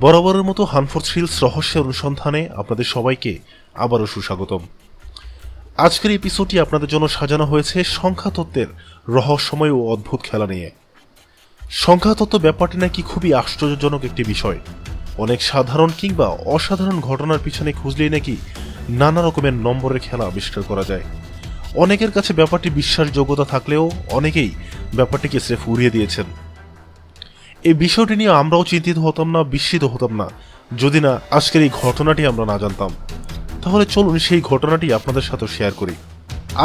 বরাবরের মতো হানফোর্ড হিলস রহস্যের অনুসন্ধানে আপনাদের সবাইকে আবারও সুস্বাগতম। আজকের এপিসোডটি আপনাদের জন্য সাজানো হয়েছে সংখ্যাতত্ত্বের রহস্যময় ও অদ্ভুত খেলা নিয়ে। সংখ্যাতত্ত্ব ব্যাপারটি নাকি খুবই আশ্চর্যজনক একটি বিষয়। অনেক সাধারণ কিংবা অসাধারণ ঘটনার পিছনে খুঁজলেই নাকি নানা রকমের নম্বরের খেলা আবিষ্কার করা যায়। অনেকের কাছে ব্যাপারটি বিশ্বাসযোগ্যতা থাকলেও অনেকেই ব্যাপারটিকে স্রেফ উড়িয়ে দিয়েছেন। এই বিষয়টি নিয়ে আমরাও চিন্তিত হতাম না, বিস্মিত হতাম না। যদি না, আজকের এই ঘটনাটি আমরা না জানতাম, তাহলে চলুন সেই ঘটনাটি আপনাদের সাথে শেয়ার করি।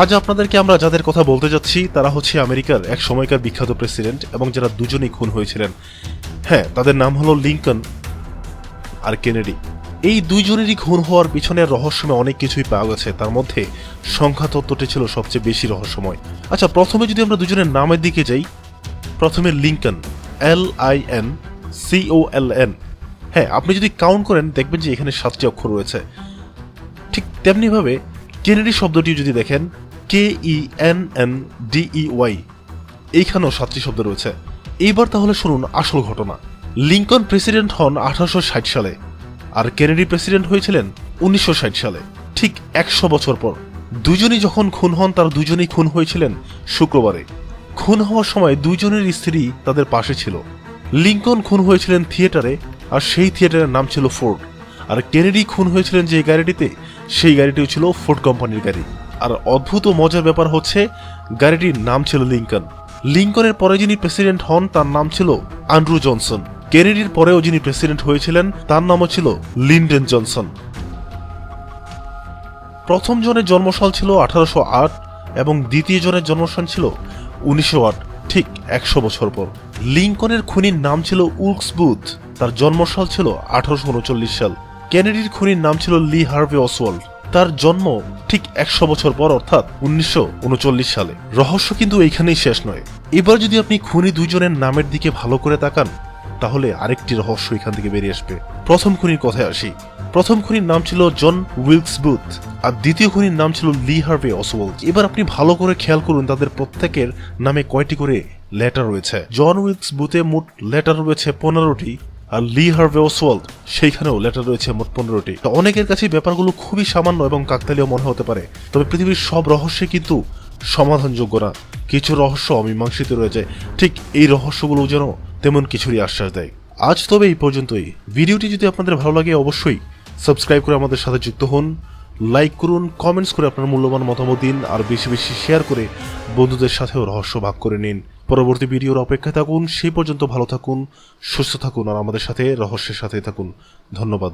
আজ আপনাদেরকে আমরা যাদের কথা বলতে যাচ্ছি, তারা হচ্ছে আমেরিকার এক সময়কার বিখ্যাত প্রেসিডেন্ট এবং যারা দুজনেই খুন হয়েছিলেন। হ্যাঁ তাদের নাম হলো লিঙ্কন আর কেনেডি। এই দুইজনেরই খুন হওয়ার পিছনে রহস্যময় অনেক কিছুই পাওয়া গেছে। তার মধ্যে সংখ্যা তত্ত্বটি ছিল সবচেয়ে বেশি রহস্যময়। আচ্ছা প্রথমে যদি আমরা দুজনের নামের দিকে যাই, প্রথমে Lincoln. L I N C O L N হ্যাঁ আপনি যদি কাউন্ট করেন, দেখবেন যে এখানে সাতটি অক্ষর রয়েছে। ঠিক তেমনিভাবে কেনেডি শব্দটি যদি দেখেন K E N N D E Y এইখানেও সাতটি শব্দ রয়েছে। এইবার তাহলে শুনুন আসল ঘটনা। লিঙ্কন প্রেসিডেন্ট হন আঠারোশো ষাট সালে, আর কেনেডি প্রেসিডেন্ট হয়েছিলেন উনিশশো ষাট সালে, ঠিক একশো বছর পর। দুজনই যখন খুন হন, তার দুজনেই খুন হয়েছিলেন শুক্রবারে। খুন হওয়ার সময় দুইজনের স্ত্রী তাদের পাশে ছিল। লিঙ্কন খুন হয়েছিলেন থিয়েটারে, আর সেই থিয়েটারের নাম ছিল ফোর্ড। আর কেনেডি খুন হয়েছিলেন যে গাড়িটিতে, সেই গাড়িটিও ছিল ফোর্ড কোম্পানির গাড়ি। আর অদ্ভুত মজার ব্যাপার হচ্ছে, গাড়িটির নাম ছিল লিঙ্কন। লিঙ্কনের পরে যিনি প্রেসিডেন্ট হন, তার নাম ছিল আন্ড্রু জনসন। কেনেডির পরেও যিনি প্রেসিডেন্ট হয়েছিলেন, তার নামও ছিল লিন্ডেন জনসন। প্রথম জনের জন্মসাল ছিল আঠারোশো আট এবং দ্বিতীয় জনের জন্মসাল ছিল উনিশশো আট, ঠিক একশো বছর পর। লিঙ্কনের খুনির নাম ছিল উলকস বুথ। তার জন্মসাল ছিল আঠারোশো উনচল্লিশ সাল। কেনেডির খুনির নাম ছিল লি হার্ভে অসওয়াল্ড। তার জন্ম ঠিক একশো বছর পর, অর্থাৎ উনিশশো উনচল্লিশ সালে। রহস্য কিন্তু এইখানেই শেষ নয়। এবার যদি আপনি খুনি দুজনের নামের দিকে ভালো করে তাকান তাহলে আরেকটি রহস্য এখান থেকে বেরিয়ে আসবে। প্রথম খুনির কথায় আসি। প্রথম খুনির নাম ছিল জন উইলকস বুথ আর দ্বিতীয় খুনির নাম ছিল লি হার্ভে অসওয়াল্ড। এবার আপনি ভালো করে খেয়াল করুন, তাদের প্রত্যেকের নামে কয়টি করে লেটার রয়েছে। জন উইলকস বুথে মোট লেটার রয়েছে পনেরোটি আর লি হার্ভে অসওয়াল্ড, সেইখানেও লেটার রয়েছে মোট পনেরোটি। তো অনেকের কাছে ব্যাপারগুলো খুবই সামান্য এবং কাকতালীয় মনে হতে পারে। তবে পৃথিবীর সব রহস্যে কিন্তু সমাধানযোগ্য না। কিছু রহস্য অমীমাংসিত রয়ে যায় ঠিক এই রহস্যগুলো যেন তেমন কিছুরই আশ্বাস দেয়। আজ তবে এই পর্যন্তই। ভিডিওটি যদি আপনাদের ভালো লাগে, অবশ্যই সাবস্ক্রাইব করে আমাদের সাথে যুক্ত হন, লাইক করুন, কমেন্টস করে আপনার মূল্যবান মতামত দিন, আর বেশি বেশি শেয়ার করে বন্ধুদের সাথেও রহস্য ভাগ করে নিন। পরবর্তী ভিডিওর অপেক্ষায় থাকুন, সেই পর্যন্ত ভালো থাকুন, সুস্থ থাকুন, আর আমাদের সাথে রহস্যের সাথে থাকুন। ধন্যবাদ।